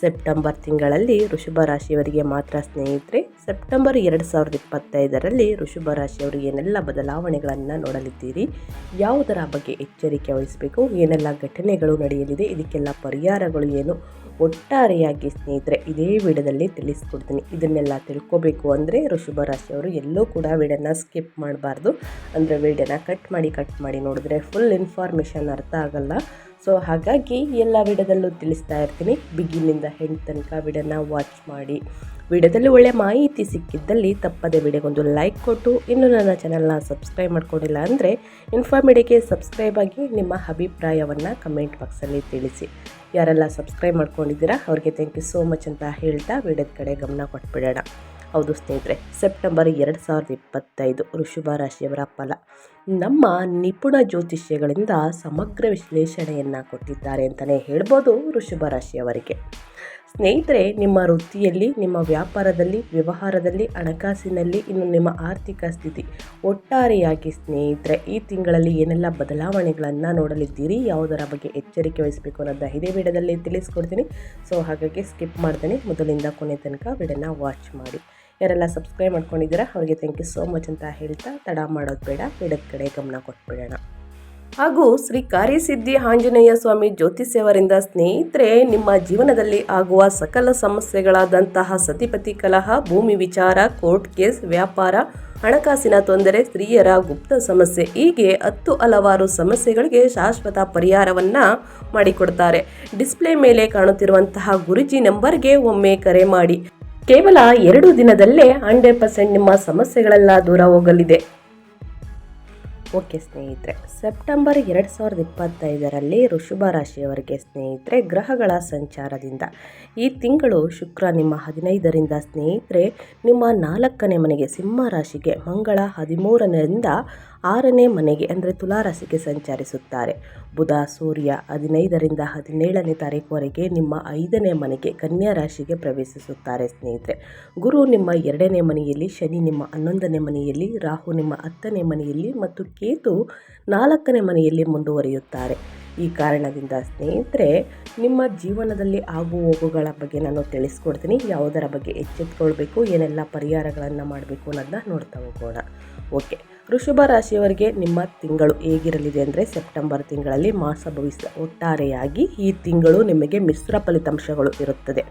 September ತಿಂಗಳಲ್ಲಿ ಋಷಭ ರಾಶಿಯವರಿಗೆ ಮಾತ್ರ ಸ್ನೇಹಿತರೆ, ಸೆಪ್ಟೆಂಬರ್ ಎರಡು ಸಾವಿರದ ಇಪ್ಪತ್ತೈದರಲ್ಲಿ ಋಷಭ ರಾಶಿಯವರು ಏನೆಲ್ಲ ಬದಲಾವಣೆಗಳನ್ನು ನೋಡಲಿದ್ದೀರಿ, ಯಾವುದರ ಬಗ್ಗೆ ಎಚ್ಚರಿಕೆ ವಹಿಸಬೇಕು, ಏನೆಲ್ಲ ಘಟನೆಗಳು ನಡೆಯಲಿದೆ, ಇದಕ್ಕೆಲ್ಲ ಪರಿಹಾರಗಳು ಏನು, ಒಟ್ಟಾರೆಯಾಗಿ ಸ್ನೇಹಿತರೆ ಇದೇ ವಿಡಿಯೋದಲ್ಲಿ ತಿಳಿಸ್ಕೊಡ್ತೀನಿ. ಇದನ್ನೆಲ್ಲ ತಿಳ್ಕೊಬೇಕು ಅಂದರೆ ಋಷಭ ರಾಶಿಯವರು ಎಲ್ಲೂ ಕೂಡ ವಿಡಿಯೋನ ಸ್ಕಿಪ್ ಮಾಡಬಾರ್ದು. ಅಂದರೆ ವಿಡಿಯೋನ ಕಟ್ ಮಾಡಿ ಕಟ್ ಮಾಡಿ ನೋಡಿದ್ರೆ ಫುಲ್ ಇನ್ಫಾರ್ಮೇಷನ್ ಅರ್ಥ ಆಗಲ್ಲ. ಸೊ ಹಾಗಾಗಿ ಎಲ್ಲ ವಿಡದಲ್ಲೂ ತಿಳಿಸ್ತಾ ಇರ್ತೀನಿ. ಬಿಗಿನಿಂದ ಹೆಂಡ್ ತನಕ ವಿಡಿಯೋನ ವಾಚ್ ಮಾಡಿ. ವಿಡಿಯೋದಲ್ಲಿ ಒಳ್ಳೆ ಮಾಹಿತಿ ಸಿಕ್ಕಿದ್ದಲ್ಲಿ ತಪ್ಪದೆ ವಿಡಿಯೋಗೊಂದು ಲೈಕ್ ಕೊಟ್ಟು. ಇನ್ನು ನನ್ನ ಚಾನಲ್ನ ಸಬ್ಸ್ಕ್ರೈಬ್ ಮಾಡ್ಕೊಂಡಿಲ್ಲ ಅಂದರೆ ಇನ್ಫಾರ್ಮಿಡಿಗೆ ಸಬ್ಸ್ಕ್ರೈಬ್ ಆಗಿ ನಿಮ್ಮ ಅಭಿಪ್ರಾಯವನ್ನು ಕಮೆಂಟ್ ಬಾಕ್ಸಲ್ಲಿ ತಿಳಿಸಿ. ಯಾರೆಲ್ಲ ಸಬ್ಸ್ಕ್ರೈಬ್ ಮಾಡ್ಕೊಂಡಿದ್ದೀರಾ, ಅವ್ರಿಗೆ ಥ್ಯಾಂಕ್ ಯು ಸೋ ಮಚ್ ಅಂತ ಹೇಳ್ತಾ ವಿಡಿಯೋದ ಕಡೆ ಗಮನ ಕೊಟ್ಬಿಡೋಣ. ಹೌದು ಸ್ನೇಹಿತರೆ, ಸೆಪ್ಟೆಂಬರ್ ಎರಡು ಸಾವಿರದ ಇಪ್ಪತ್ತೈದು ಋಷಭ ರಾಶಿಯವರ ಫಲ. ನಮ್ಮ ನಿಪುಣ ಜ್ಯೋತಿಷ್ಯಗಳಿಂದ ಸಮಗ್ರ ವಿಶ್ಲೇಷಣೆಯನ್ನು ಕೊಟ್ಟಿದ್ದಾರೆ ಅಂತಲೇ ಹೇಳ್ಬೋದು ಋಷಭ ರಾಶಿಯವರಿಗೆ. ಸ್ನೇಹಿತರೆ, ನಿಮ್ಮ ವೃತ್ತಿಯಲ್ಲಿ, ನಿಮ್ಮ ವ್ಯಾಪಾರದಲ್ಲಿ, ವ್ಯವಹಾರದಲ್ಲಿ, ಹಣಕಾಸಿನಲ್ಲಿ ಇನ್ನು ನಿಮ್ಮ ಆರ್ಥಿಕ ಸ್ಥಿತಿ ಒಟ್ಟಾರೆಯಾಗಿ ಸ್ನೇಹಿತರೆ, ಈ ತಿಂಗಳಲ್ಲಿ ಏನೆಲ್ಲ ಬದಲಾವಣೆಗಳನ್ನು ನೋಡಲಿದ್ದೀರಿ, ಯಾವುದರ ಬಗ್ಗೆ ಎಚ್ಚರಿಕೆ ವಹಿಸಬೇಕು ಅನ್ನೋದನ್ನ ಇದೇ ವಿಡಿಯೋದಲ್ಲಿ ತಿಳಿಸ್ಕೊಡ್ತೀನಿ. ಸೊ ಹಾಗಾಗಿ ಸ್ಕಿಪ್ ಮಾಡ್ತೀನಿ ಮೊದಲಿಂದ ಕೊನೆ ತನಕ ವಿಡಿಯೋನ ವಾಚ್ ಮಾಡಿ. ಯಾರೆಲ್ಲ ಸಬ್ಸ್ಕ್ರೈಬ್ ಮಾಡ್ಕೊಂಡಿದ್ದೀರಾ, ಅವರಿಗೆ ಥ್ಯಾಂಕ್ ಯು ಸೋ ಮಚ್ ಅಂತ ಹೇಳ್ತಾ ತಡ ಮಾಡೋದು ಬೇಡ ಬೇಡದ ಕಡೆ ಗಮನ ಕೊಟ್ಬಿಡೋಣ. ಹಾಗೂ ಶ್ರೀ ಕಾರ್ಯಸಿದ್ಧಿ ಆಂಜನೇಯ ಸ್ವಾಮಿ ಜ್ಯೋತಿಷ್ಯವರಿಂದ ಸ್ನೇಹಿತರೆ, ನಿಮ್ಮ ಜೀವನದಲ್ಲಿ ಆಗುವ ಸಕಲ ಸಮಸ್ಯೆಗಳಾದಂತಹ ಸತಿಪತಿ ಕಲಹ, ಭೂಮಿ ವಿಚಾರ, ಕೋರ್ಟ್ ಕೇಸ್, ವ್ಯಾಪಾರ, ಹಣಕಾಸಿನ ತೊಂದರೆ, ಸ್ತ್ರೀಯರ ಗುಪ್ತ ಸಮಸ್ಯೆ, ಹೀಗೆ ಹತ್ತು ಹಲವಾರು ಸಮಸ್ಯೆಗಳಿಗೆ ಶಾಶ್ವತ ಪರಿಹಾರವನ್ನು ಮಾಡಿಕೊಡ್ತಾರೆ. ಡಿಸ್ಪ್ಲೇ ಮೇಲೆ ಕಾಣುತ್ತಿರುವಂತಹ ಗುರುಜಿ ನಂಬರ್ಗೆ ಒಮ್ಮೆ ಕರೆ ಮಾಡಿ. ಕೇವಲ ಎರಡು ದಿನದಲ್ಲೇ ಹಂಡ್ರೆಡ್ ಪರ್ಸೆಂಟ್ ನಿಮ್ಮ ಸಮಸ್ಯೆಗಳೆಲ್ಲ ದೂರ ಹೋಗಲಿದೆ. ಓಕೆ ಸ್ನೇಹಿತರೆ, ಸೆಪ್ಟೆಂಬರ್ ಎರಡು ಸಾವಿರದ ಇಪ್ಪತ್ತೈದರಲ್ಲಿ ಋಷಭ ರಾಶಿಯವರಿಗೆ ಸ್ನೇಹಿತರೆ, ಗ್ರಹಗಳ ಸಂಚಾರದಿಂದ ಈ ತಿಂಗಳು ಶುಕ್ರ ನಿಮ್ಮ ಹದಿನೈದರಿಂದ ಸ್ನೇಹಿತರೆ, ನಿಮ್ಮ ನಾಲ್ಕನೇ ಮನೆಗೆ ಸಿಂಹ ರಾಶಿಗೆ ಮಂಗಳ ಹದಿಮೂರರಿಂದ ಆರನೇ ಮನೆಗೆ, ಅಂದರೆ ತುಲಾರಾಶಿಗೆ ಸಂಚರಿಸುತ್ತಾರೆ. ಬುಧ, ಸೂರ್ಯ ಹದಿನೈದರಿಂದ ಹದಿನೇಳನೇ ತಾರೀಕುವರೆಗೆ ನಿಮ್ಮ ಐದನೇ ಮನೆಗೆ ಕನ್ಯಾ ರಾಶಿಗೆ ಪ್ರವೇಶಿಸುತ್ತಾರೆ ಸ್ನೇಹಿತರೆ. ಗುರು ನಿಮ್ಮ ಎರಡನೇ ಮನೆಯಲ್ಲಿ, ಶನಿ ನಿಮ್ಮ ಹನ್ನೊಂದನೇ ಮನೆಯಲ್ಲಿ, ರಾಹು ನಿಮ್ಮ ಹತ್ತನೇ ಮನೆಯಲ್ಲಿ ಮತ್ತು ಕೇತು ನಾಲ್ಕನೇ ಮನೆಯಲ್ಲಿ ಮುಂದುವರಿಯುತ್ತಾರೆ. ಈ ಕಾರಣದಿಂದ ಸ್ನೇಹಿತರೆ, ನಿಮ್ಮ ಜೀವನದಲ್ಲಿ ಆಗು ಹೋಗುಗಳ ಬಗ್ಗೆ ನಾನು ತಿಳಿಸ್ಕೊಡ್ತೀನಿ. ಯಾವುದರ ಬಗ್ಗೆ ಎಚ್ಚೆತ್ಕೊಳ್ಬೇಕು, ಏನೆಲ್ಲ ಪರಿಹಾರಗಳನ್ನು ಮಾಡಬೇಕು ಅನ್ನೋದನ್ನ ನೋಡ್ತಾ ಹೋಗೋಣ. ಓಕೆ. ವೃಷಭ ರಾಶಿಯವರಿಗೆ ನಿಮ್ಮ ತಿಂಗಳು ಹೇಗಿರಲಿದೆ ಅಂದರೆ ಸೆಪ್ಟೆಂಬರ್ ತಿಂಗಳಲ್ಲಿ ಮಾಸ ಭವಿಷ್ಯ ಒಟ್ಟಾರೆಯಾಗಿ ಈ ತಿಂಗಳು ನಿಮಗೆ ಮಿಶ್ರ ಫಲಿತಾಂಶಗಳು ಇರುತ್ತದೆ.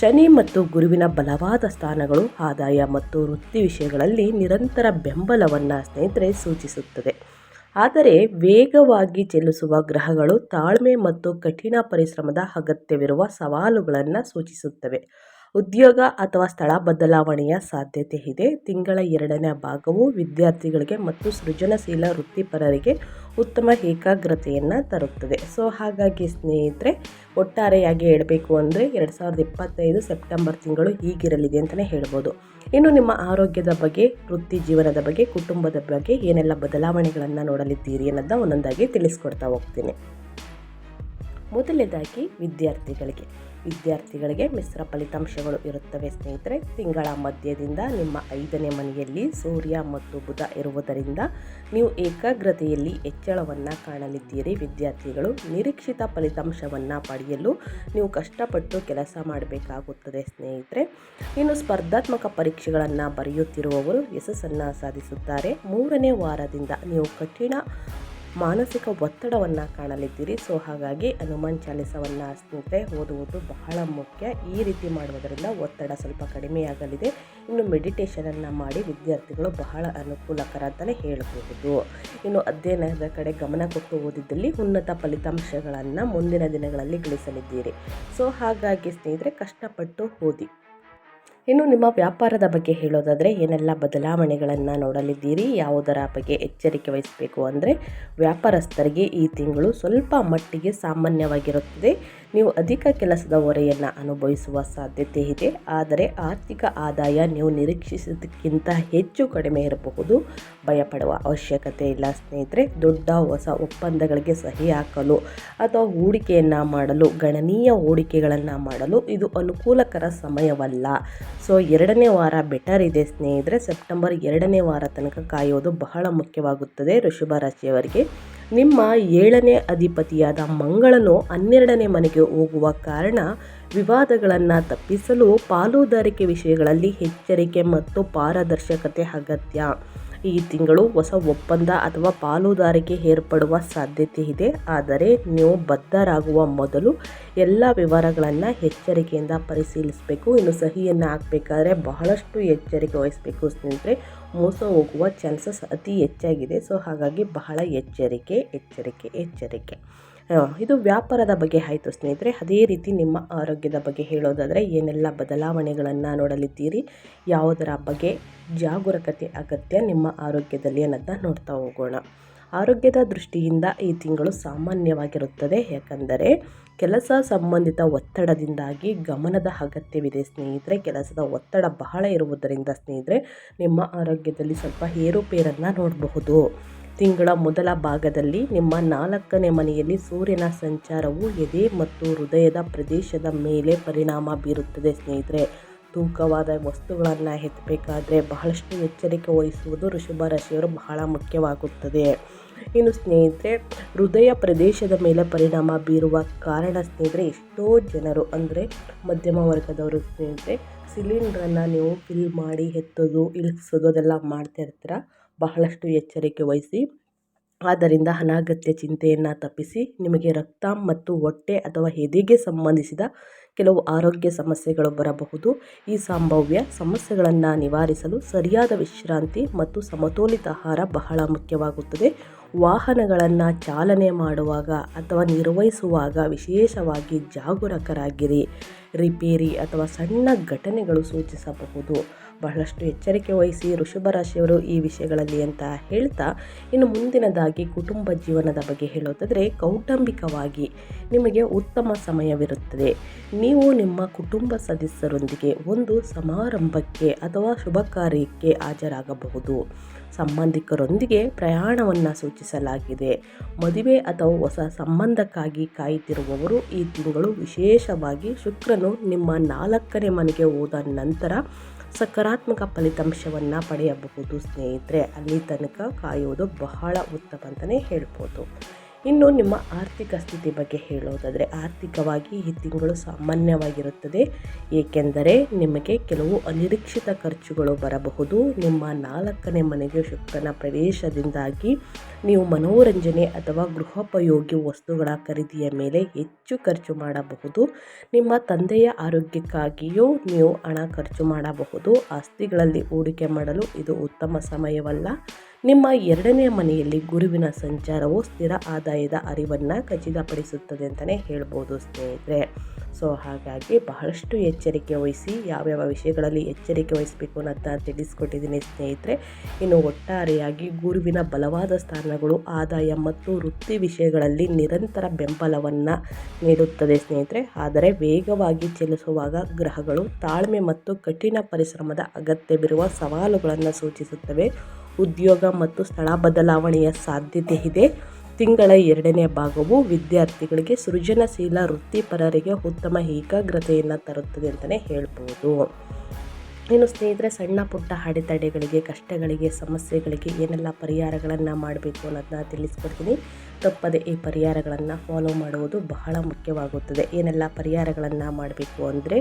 ಶನಿ ಮತ್ತು ಗುರುವಿನ ಬಲವಾದ ಸ್ಥಾನಗಳು, ಆದಾಯ ಮತ್ತು ವೃತ್ತಿ ವಿಷಯಗಳಲ್ಲಿ ನಿರಂತರ ಬೆಂಬಲವನ್ನು ಸ್ನೇಹಿತರೆ ಸೂಚಿಸುತ್ತದೆ. ಆದರೆ ವೇಗವಾಗಿ ಚಲಿಸುವ ಗ್ರಹಗಳು ತಾಳ್ಮೆ ಮತ್ತು ಕಠಿಣ ಪರಿಶ್ರಮದ ಅಗತ್ಯವಿರುವ ಸವಾಲುಗಳನ್ನು ಸೂಚಿಸುತ್ತವೆ. ಉದ್ಯೋಗ ಅಥವಾ ಸ್ಥಳ ಬದಲಾವಣೆಯ ಸಾಧ್ಯತೆ ಇದೆ. ತಿಂಗಳ ಎರಡನೇ ಭಾಗವು ವಿದ್ಯಾರ್ಥಿಗಳಿಗೆ ಮತ್ತು ಸೃಜನಶೀಲ ವೃತ್ತಿಪರರಿಗೆ ಉತ್ತಮ ಏಕಾಗ್ರತೆಯನ್ನು ತರುತ್ತದೆ. ಸೊ, ಹಾಗಾಗಿ ಸ್ನೇಹಿತರೆ, ಒಟ್ಟಾರೆಯಾಗಿ ಹೇಳಬೇಕು ಅಂದರೆ ಎರಡು ಸಾವಿರದ ಇಪ್ಪತ್ತೈದು ಸೆಪ್ಟೆಂಬರ್ ತಿಂಗಳು ಹೀಗಿರಲಿದೆ ಅಂತಲೇ ಹೇಳ್ಬೋದು. ಇನ್ನು ನಿಮ್ಮ ಆರೋಗ್ಯದ ಬಗ್ಗೆ, ವೃತ್ತಿ ಜೀವನದ ಬಗ್ಗೆ, ಕುಟುಂಬದ ಬಗ್ಗೆ ಏನೆಲ್ಲ ಬದಲಾವಣೆಗಳನ್ನು ನೋಡಲಿದ್ದೀರಿ ಅನ್ನೋದನ್ನ ಒಂದೊಂದಾಗಿ ತಿಳಿಸ್ಕೊಡ್ತಾ ಹೋಗ್ತೀನಿ. ಮೊದಲನೇದಾಗಿ ವಿದ್ಯಾರ್ಥಿಗಳಿಗೆ. ವಿದ್ಯಾರ್ಥಿಗಳಿಗೆ ಮಿಶ್ರ ಫಲಿತಾಂಶಗಳು ಇರುತ್ತವೆ. ಸ್ನೇಹಿತರೆ, ತಿಂಗಳ ಮಧ್ಯದಿಂದ ನಿಮ್ಮ ಐದನೇ ಮನೆಯಲ್ಲಿ ಸೂರ್ಯ ಮತ್ತು ಬುಧ ಇರುವುದರಿಂದ ನೀವು ಏಕಾಗ್ರತೆಯಲ್ಲಿ ಹೆಚ್ಚಳವನ್ನು ಕಾಣಲಿದ್ದೀರಿ. ವಿದ್ಯಾರ್ಥಿಗಳು ನಿರೀಕ್ಷಿತ ಫಲಿತಾಂಶವನ್ನು ಪಡೆಯಲು ನೀವು ಕಷ್ಟಪಟ್ಟು ಕೆಲಸ ಮಾಡಬೇಕಾಗುತ್ತದೆ. ಸ್ನೇಹಿತರೆ, ಇನ್ನು ಸ್ಪರ್ಧಾತ್ಮಕ ಪರೀಕ್ಷೆಗಳನ್ನು ಬರೆಯುತ್ತಿರುವವರು ಯಶಸ್ಸನ್ನು ಸಾಧಿಸುತ್ತಾರೆ. ಮೂರನೇ ವಾರದಿಂದ ನೀವು ಕಠಿಣ ಮಾನಸಿಕ ಒತ್ತಡವನ್ನು ಕಾಣಲಿದ್ದೀರಿ. ಸೊ ಹಾಗಾಗಿ ಹನುಮಾನ್ ಚಾಲಿಸವನ್ನು ಸ್ನೇಹಿತರೆ, ಓದುವುದು ಬಹಳ ಮುಖ್ಯ. ಈ ರೀತಿ ಮಾಡುವುದರಿಂದ ಒತ್ತಡ ಸ್ವಲ್ಪ ಕಡಿಮೆಯಾಗಲಿದೆ ಇನ್ನು ಮೆಡಿಟೇಷನನ್ನು ಮಾಡಿ ವಿದ್ಯಾರ್ಥಿಗಳು ಬಹಳ ಅನುಕೂಲಕರ ಅಂತಲೇ ಹೇಳಬಹುದು. ಇನ್ನು ಅಧ್ಯಯನದ ಕಡೆ ಗಮನ ಕೊಟ್ಟು ಓದಿದ್ದಲ್ಲಿ ಉನ್ನತ ಫಲಿತಾಂಶಗಳನ್ನು ಮುಂದಿನ ದಿನಗಳಲ್ಲಿ ಗಳಿಸಲಿದ್ದೀರಿ. ಸೊ ಹಾಗಾಗಿ ಸ್ನೇಹಿತರೆ, ಕಷ್ಟಪಟ್ಟು ಓದಿ. ಇನ್ನು ನಿಮ್ಮ ವ್ಯಾಪಾರದ ಬಗ್ಗೆ ಹೇಳೋದಾದರೆ ಏನೆಲ್ಲ ಬದಲಾವಣೆಗಳನ್ನು ನೋಡಲಿದ್ದೀರಿ? ಯಾವುದರ ಬಗ್ಗೆ ಎಚ್ಚರಿಕೆ ವಹಿಸಬೇಕು ಅಂದರೆ ವ್ಯಾಪಾರಸ್ಥರಿಗೆ ಈ ತಿಂಗಳು ಸ್ವಲ್ಪ ಮಟ್ಟಿಗೆ ಸಾಮಾನ್ಯವಾಗಿರುತ್ತದೆ. ನೀವು ಅಧಿಕ ಕೆಲಸದ ಹೊರೆಯನ್ನು ಅನುಭವಿಸುವ ಸಾಧ್ಯತೆ ಇದೆ. ಆದರೆ ಆರ್ಥಿಕ ಆದಾಯ ನೀವು ನಿರೀಕ್ಷಿಸಿದ್ದಕ್ಕಿಂತ ಹೆಚ್ಚು ಕಡಿಮೆ ಇರಬಹುದು. ಭಯಪಡುವ ಅವಶ್ಯಕತೆ ಇಲ್ಲ ಸ್ನೇಹಿತರೆ. ದೊಡ್ಡ ಹೊಸ ಒಪ್ಪಂದಗಳಿಗೆ ಸಹಿ ಹಾಕಲು ಅಥವಾ ಹೂಡಿಕೆಯನ್ನು ಮಾಡಲು, ಗಣನೀಯ ಹೂಡಿಕೆಗಳನ್ನು ಮಾಡಲು ಇದು ಅನುಕೂಲಕರ ಸಮಯವಲ್ಲ. ಸೊ, ಎರಡನೇ ವಾರ ಬೆಟರ್ ಇದೆ ಸ್ನೇಹಿತರೆ. ಸೆಪ್ಟೆಂಬರ್ ಎರಡನೇ ವಾರ ತನಕ ಕಾಯೋದು ಬಹಳ ಮುಖ್ಯವಾಗುತ್ತದೆ ಋಷಭ ರಾಶಿಯವರಿಗೆ. ನಿಮ್ಮ ಏಳನೇ ಅಧಿಪತಿಯಾದ ಮಂಗಳನು ಹನ್ನೆರಡನೇ ಮನೆಗೆ ಹೋಗುವ ಕಾರಣ ವಿವಾದಗಳನ್ನು ತಪ್ಪಿಸಲು ಪಾಲುದಾರಿಕೆ ವಿಷಯಗಳಲ್ಲಿ ಎಚ್ಚರಿಕೆ ಮತ್ತು ಪಾರದರ್ಶಕತೆ ಅಗತ್ಯ. ಈ ತಿಂಗಳು ಹೊಸ ಒಪ್ಪಂದ ಅಥವಾ ಪಾಲುದಾರಿಕೆ ಏರ್ಪಡುವ ಸಾಧ್ಯತೆ ಇದೆ ಆದರೆ ನೀವು ಬದ್ಧರಾಗುವ ಮೊದಲು ಎಲ್ಲ ವಿವರಗಳನ್ನು ಎಚ್ಚರಿಕೆಯಿಂದ ಪರಿಶೀಲಿಸಬೇಕು. ಇನ್ನು ಸಹಿಯನ್ನು ಹಾಕಬೇಕಾದ್ರೆ ಬಹಳಷ್ಟು ಎಚ್ಚರಿಕೆ ವಹಿಸಬೇಕು ಸ್ನೇಹಿತರೆ. ಮೋಸ ಹೋಗುವ ಚಾನ್ಸಸ್ ಅತಿ ಹೆಚ್ಚಾಗಿದೆ. ಸೊ ಹಾಗಾಗಿ ಬಹಳ ಎಚ್ಚರಿಕೆ ಎಚ್ಚರಿಕೆ ಎಚ್ಚರಿಕೆ. ಇದು ವ್ಯಾಪಾರದ ಬಗ್ಗೆ ಆಯಿತು ಸ್ನೇಹಿತರೆ. ಅದೇ ರೀತಿ ನಿಮ್ಮ ಆರೋಗ್ಯದ ಬಗ್ಗೆ ಹೇಳೋದಾದರೆ ಏನೆಲ್ಲ ಬದಲಾವಣೆಗಳನ್ನು ನೋಡಲಿದ್ದೀರಿ? ಯಾವುದರ ಬಗ್ಗೆ ಜಾಗರೂಕತೆ ಅಗತ್ಯ? ನಿಮ್ಮ ಆರೋಗ್ಯದಲ್ಲಿ ಅನ್ನೋದನ್ನ ನೋಡ್ತಾ ಹೋಗೋಣ. ಆರೋಗ್ಯದ ದೃಷ್ಟಿಯಿಂದ ಈ ತಿಂಗಳು ಸಾಮಾನ್ಯವಾಗಿರುತ್ತದೆ. ಯಾಕಂದರೆ ಕೆಲಸ ಸಂಬಂಧಿತ ಒತ್ತಡದಿಂದಾಗಿ ಗಮನದ ಅಗತ್ಯವಿದೆ ಸ್ನೇಹಿತರೆ. ಕೆಲಸದ ಒತ್ತಡ ಬಹಳ ಇರುವುದರಿಂದ ಸ್ನೇಹಿತರೆ, ನಿಮ್ಮ ಆರೋಗ್ಯದಲ್ಲಿ ಸ್ವಲ್ಪ ಏರುಪೇರನ್ನು ನೋಡಬಹುದು. ತಿಂಗಳ ಮೊದಲ ಭಾಗದಲ್ಲಿ ನಿಮ್ಮ ನಾಲ್ಕನೇ ಮನೆಯಲ್ಲಿ ಸೂರ್ಯನ ಸಂಚಾರವು ಎದೆ ಮತ್ತು ಹೃದಯದ ಪ್ರದೇಶದ ಮೇಲೆ ಪರಿಣಾಮ ಬೀರುತ್ತದೆ ಸ್ನೇಹಿತರೆ. ತೂಕವಾದ ವಸ್ತುಗಳನ್ನು ಎತ್ತಬೇಕಾದ್ರೆ ಬಹಳಷ್ಟು ಎಚ್ಚರಿಕೆ ವಹಿಸುವುದು ಋಷಭ ರಾಶಿಯವರು ಬಹಳ ಮುಖ್ಯವಾಗುತ್ತದೆ. ಇನ್ನು ಸ್ನೇಹಿತರೆ, ಹೃದಯ ಪ್ರದೇಶದ ಮೇಲೆ ಪರಿಣಾಮ ಬೀರುವ ಕಾರಣ ಸ್ನೇಹಿತರೆ, ಎಷ್ಟೋ ಜನರು ಅಂದರೆ ಮಧ್ಯಮ ವರ್ಗದವರು ಸ್ನೇಹಿತರೆ, ಸಿಲಿಂಡ್ರನ್ನು ನೀವು ಫಿಲ್ ಮಾಡಿ, ಎತ್ತೋದು, ಇಳಿಸೋದು ಅದೆಲ್ಲ ಮಾಡ್ತಾ ಇರ್ತೀರ? ಬಹಳಷ್ಟು ಎಚ್ಚರಿಕೆ ವಹಿಸಿ, ಆದ್ದರಿಂದ ಅನಗತ್ಯ ಚಿಂತೆಯನ್ನು ತಪ್ಪಿಸಿ, ನಿಮಗೆ ರಕ್ತ ಮತ್ತು ಹೊಟ್ಟೆ ಅಥವಾ ಹೆದಿಗೆ ಸಂಬಂಧಿಸಿದ ಕೆಲವು ಆರೋಗ್ಯ ಸಮಸ್ಯೆಗಳು ಬರಬಹುದು. ಈ ಸಂಭವ್ಯ ಸಮಸ್ಯೆಗಳನ್ನು ನಿವಾರಿಸಲು ಸರಿಯಾದ ವಿಶ್ರಾಂತಿ ಮತ್ತು ಸಮತೋಲಿತ ಆಹಾರ ಬಹಳ ಮುಖ್ಯವಾಗುತ್ತದೆ. ವಾಹನಗಳನ್ನು ಚಾಲನೆ ಮಾಡುವಾಗ ಅಥವಾ ನಿರ್ವಹಿಸುವಾಗ ವಿಶೇಷವಾಗಿ ಜಾಗರೂಕರಾಗಿರಿ, ರಿಪೇರಿ ಅಥವಾ ಸಣ್ಣ ಘಟನೆಗಳು ಸೂಚಿಸಬಹುದು. ಬಹಳಷ್ಟು ಎಚ್ಚರಿಕೆ ವಹಿಸಿ ಋಷಭ ರಾಶಿಯವರು ಈ ವಿಷಯಗಳಲ್ಲಿ ಅಂತ ಹೇಳ್ತಾ, ಇನ್ನು ಮುಂದಿನದಾಗಿ ಕುಟುಂಬ ಜೀವನದ ಬಗ್ಗೆ ಹೇಳೋದಾದರೆ ಕೌಟುಂಬಿಕವಾಗಿ ನಿಮಗೆ ಉತ್ತಮ ಸಮಯವಿರುತ್ತದೆ. ನೀವು ನಿಮ್ಮ ಕುಟುಂಬ ಸದಸ್ಯರೊಂದಿಗೆ ಒಂದು ಸಮಾರಂಭಕ್ಕೆ ಅಥವಾ ಶುಭ ಕಾರ್ಯಕ್ಕೆ ಹಾಜರಾಗಬಹುದು. ಸಂಬಂಧಿಕರೊಂದಿಗೆ ಪ್ರಯಾಣವನ್ನು ಸೂಚಿಸಲಾಗಿದೆ. ಮದುವೆ ಅಥವಾ ಹೊಸ ಸಂಬಂಧಕ್ಕಾಗಿ ಕಾಯುತ್ತಿರುವವರು ಈ ತಿಂಗಳು ವಿಶೇಷವಾಗಿ ಶುಕ್ರನು ನಿಮ್ಮ ನಾಲ್ಕನೇ ಮನೆಗೆ ಹೋದ ನಂತರ ಸಕಾರಾತ್ಮಕ ಫಲಿತಾಂಶವನ್ನು ಪಡೆಯಬಹುದು ಸ್ನೇಹಿತರೆ. ಅಲ್ಲಿ ತನಕ ಕಾಯುವುದು ಬಹಳ ಉತ್ತಮ ಅಂತಲೇ ಹೇಳ್ಬೋದು. ಇನ್ನು ನಿಮ್ಮ ಆರ್ಥಿಕ ಸ್ಥಿತಿ ಬಗ್ಗೆ ಹೇಳೋದಾದರೆ ಆರ್ಥಿಕವಾಗಿ ಈ ತಿಂಗಳು ಸಾಮಾನ್ಯವಾಗಿರುತ್ತದೆ. ಏಕೆಂದರೆ ನಿಮಗೆ ಕೆಲವು ಅನಿರೀಕ್ಷಿತ ಖರ್ಚುಗಳು ಬರಬಹುದು. ನಿಮ್ಮ ನಾಲ್ಕನೇ ಮನೆಗೆ ಶುಕ್ರನ ಪ್ರವೇಶದಿಂದಾಗಿ ನೀವು ಮನೋರಂಜನೆ ಅಥವಾ ಗೃಹೋಪಯೋಗಿ ವಸ್ತುಗಳ ಖರೀದಿಯ ಮೇಲೆ ಹೆಚ್ಚು ಖರ್ಚು ಮಾಡಬಹುದು. ನಿಮ್ಮ ತಂದೆಯ ಆರೋಗ್ಯಕ್ಕಾಗಿಯೂ ನೀವು ಹಣ ಖರ್ಚು ಮಾಡಬಹುದು. ಆಸ್ತಿಗಳಲ್ಲಿ ಹೂಡಿಕೆ ಮಾಡಲು ಇದು ಉತ್ತಮ ಸಮಯವಲ್ಲ. ನಿಮ್ಮ ಎರಡನೇ ಮನೆಯಲ್ಲಿ ಗುರುವಿನ ಸಂಚಾರವು ಸ್ಥಿರ ಆದಾಯದ ಅರಿವನ್ನು ಖಚಿತಪಡಿಸುತ್ತದೆ ಅಂತಲೇ ಹೇಳ್ಬೋದು ಸ್ನೇಹಿತರೆ. ಸೊ ಹಾಗಾಗಿ ಬಹಳಷ್ಟು ಎಚ್ಚರಿಕೆ ವಹಿಸಿ ಯಾವ್ಯಾವ ವಿಷಯಗಳಲ್ಲಿ ಎಚ್ಚರಿಕೆ ವಹಿಸಬೇಕು ಅಂತ ತಿಳಿಸ್ಕೊಟ್ಟಿದ್ದೀನಿ ಸ್ನೇಹಿತರೆ. ಇನ್ನು ಒಟ್ಟಾರೆಯಾಗಿ ಗುರುವಿನ ಬಲವಾದ ಸ್ಥಾನಗಳು, ಆದಾಯ ಮತ್ತು ವೃತ್ತಿ ವಿಷಯಗಳಲ್ಲಿ ನಿರಂತರ ಬೆಂಬಲವನ್ನು ನೀಡುತ್ತದೆ ಸ್ನೇಹಿತರೆ. ಆದರೆ ವೇಗವಾಗಿ ಚಲಿಸುವಾಗ ಗ್ರಹಗಳು ತಾಳ್ಮೆ ಮತ್ತು ಕಠಿಣ ಪರಿಶ್ರಮದ ಅಗತ್ಯವಿರುವ ಸವಾಲುಗಳನ್ನು ಸೂಚಿಸುತ್ತವೆ. ಉದ್ಯೋಗ ಮತ್ತು ಸ್ಥಳ ಬದಲಾವಣೆಯ ಸಾಧ್ಯತೆ ಇದೆ. ತಿಂಗಳ ಎರಡನೇ ಭಾಗವು ವಿದ್ಯಾರ್ಥಿಗಳಿಗೆ ಸೃಜನಶೀಲ ವೃತ್ತಿಪರರಿಗೆ ಉತ್ತಮ ಏಕಾಗ್ರತೆಯನ್ನು ತರುತ್ತದೆ ಅಂತಲೇ ಹೇಳ್ಬೋದು. ಇನ್ನು ಸ್ನೇಹಿತರೆ, ಸಣ್ಣ ಪುಟ್ಟ ಅಡೆತಡೆಗಳಿಗೆ, ಕಷ್ಟಗಳಿಗೆ, ಸಮಸ್ಯೆಗಳಿಗೆ ಏನೆಲ್ಲ ಪರಿಹಾರಗಳನ್ನು ಮಾಡಬೇಕು ಅನ್ನೋದನ್ನ ತಿಳಿಸ್ಕೊಡ್ತೀನಿ. ತಪ್ಪದೆ ಈ ಪರಿಹಾರಗಳನ್ನು ಫಾಲೋ ಮಾಡುವುದು ಬಹಳ ಮುಖ್ಯವಾಗುತ್ತದೆ. ಏನೆಲ್ಲ ಪರಿಹಾರಗಳನ್ನು ಮಾಡಬೇಕು ಅಂದರೆ,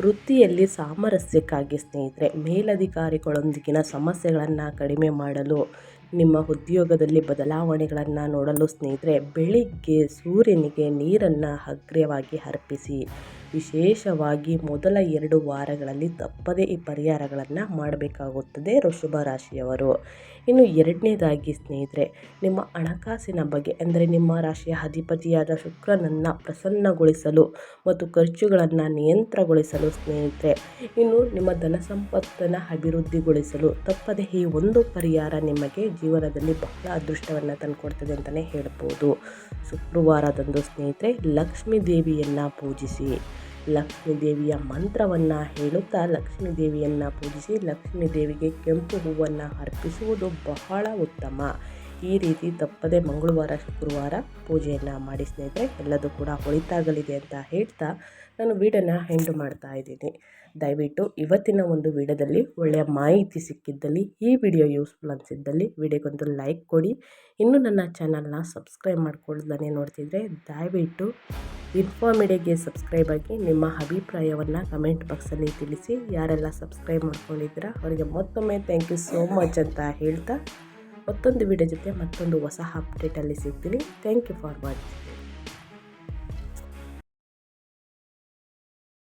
ವೃತ್ತಿಯಲ್ಲಿ ಸಾಮರಸ್ಯಕ್ಕಾಗಿ ಸ್ನೇಹಿತರೆ, ಮೇಲಧಿಕಾರಿಗಳೊಂದಿಗಿನ ಸಮಸ್ಯೆಗಳನ್ನು ಕಡಿಮೆ ಮಾಡಲು, ನಿಮ್ಮ ಉದ್ಯೋಗದಲ್ಲಿ ಬದಲಾವಣೆಗಳನ್ನು ನೋಡಲು ಸ್ನೇಹಿತರೆ, ಬೆಳಿಗ್ಗೆ ಸೂರ್ಯನಿಗೆ ನೀರನ್ನು ಅಗ್ರ್ಯವಾಗಿ ಅರ್ಪಿಸಿ. ವಿಶೇಷವಾಗಿ ಮೊದಲ ಎರಡು ವಾರಗಳಲ್ಲಿ ತಪ್ಪದೇ ಈ ಪರಿಹಾರಗಳನ್ನು ಮಾಡಬೇಕಾಗುತ್ತದೆ ಋಷಭ ರಾಶಿಯವರು. ಇನ್ನು ಎರಡನೇದಾಗಿ ಸ್ನೇಹಿತರೆ, ನಿಮ್ಮ ಹಣಕಾಸಿನ ಬಗ್ಗೆ, ಅಂದರೆ ನಿಮ್ಮ ರಾಶಿಯ ಅಧಿಪತಿಯಾದ ಶುಕ್ರನನ್ನು ಪ್ರಸನ್ನಗೊಳಿಸಲು ಮತ್ತು ಖರ್ಚುಗಳನ್ನು ನಿಯಂತ್ರಗೊಳಿಸಲು ಸ್ನೇಹಿತರೆ, ಇನ್ನು ನಿಮ್ಮ ಧನ ಸಂಪತ್ತನ್ನು ಅಭಿವೃದ್ಧಿಗೊಳಿಸಲು ತಪ್ಪದೆ ಈ ಒಂದು ಪರಿಹಾರ ನಿಮಗೆ ಜೀವನದಲ್ಲಿ ಬಹಳ ಅದೃಷ್ಟವನ್ನು ತಂದುಕೊಡ್ತದೆ ಅಂತಲೇ ಹೇಳ್ಬೋದು. ಶುಕ್ರವಾರದಂದು ಸ್ನೇಹಿತರೆ ಲಕ್ಷ್ಮೀ ದೇವಿಯನ್ನು ಪೂಜಿಸಿ. ಲಕ್ಷ್ಮೀ ದೇವಿಯ ಮಂತ್ರವನ್ನು ಹೇಳುತ್ತಾ ಲಕ್ಷ್ಮೀ ದೇವಿಯನ್ನು ಪೂಜಿಸಿ ಲಕ್ಷ್ಮೀ ದೇವಿಗೆ ಕೆಂಪು ಹೂವನ್ನು ಅರ್ಪಿಸುವುದು ಬಹಳ ಉತ್ತಮ. ಈ ರೀತಿ ತಪ್ಪದೆ ಮಂಗಳವಾರ, ಶುಕ್ರವಾರ ಪೂಜೆಯನ್ನು ಮಾಡಿ ಸ್ನೇಹಿತರೆ, ಎಲ್ಲದೂ ಕೂಡ ಹೊಳಿತಾಗಲಿದೆ ಅಂತ ಹೇಳ್ತಾ ನಾನು ವೀಡಿಯೋನ ಎಂಡ್ ಮಾಡ್ತಾ ಇದ್ದೀನಿ. ದಯವಿಟ್ಟು ಇವತ್ತಿನ ಒಂದು ವಿಡಿಯೋದಲ್ಲಿ ಒಳ್ಳೆಯ ಮಾಹಿತಿ ಸಿಕ್ಕಿದ್ದಲ್ಲಿ, ಈ ವಿಡಿಯೋ ಯೂಸ್ಫುಲ್ ಅನಿಸಿದ್ದಲ್ಲಿ ವಿಡಿಯೋಗೊಂದು ಲೈಕ್ ಕೊಡಿ. ಇನ್ನೂ ನನ್ನ ಚಾನಲ್ನ ಸಬ್ಸ್ಕ್ರೈಬ್ ಮಾಡ್ಕೊಳ್ದೇ ನೋಡ್ತಿದ್ರೆ ದಯವಿಟ್ಟು ಇನ್ಫಾರ್ಮಿಡಿಯಾಗೆ ಸಬ್ಸ್ಕ್ರೈಬ್ ಆಗಿ ನಿಮ್ಮ ಅಭಿಪ್ರಾಯವನ್ನು ಕಮೆಂಟ್ ಬಾಕ್ಸಲ್ಲಿ ತಿಳಿಸಿ. ಯಾರೆಲ್ಲ ಸಬ್ಸ್ಕ್ರೈಬ್ ಮಾಡ್ಕೊಂಡಿದ್ದೀರಾ ಅವರಿಗೆ ಮತ್ತೊಮ್ಮೆ ಥ್ಯಾಂಕ್ ಯು ಸೋ ಮಚ್ ಅಂತ ಹೇಳ್ತಾ ಮತ್ತೊಂದು ವಿಡಿಯೋ ಜೊತೆ ಮತ್ತೊಂದು ಹೊಸ ಅಪ್ಡೇಟಲ್ಲಿ ಸಿಗ್ತೀನಿ. Thank you for watching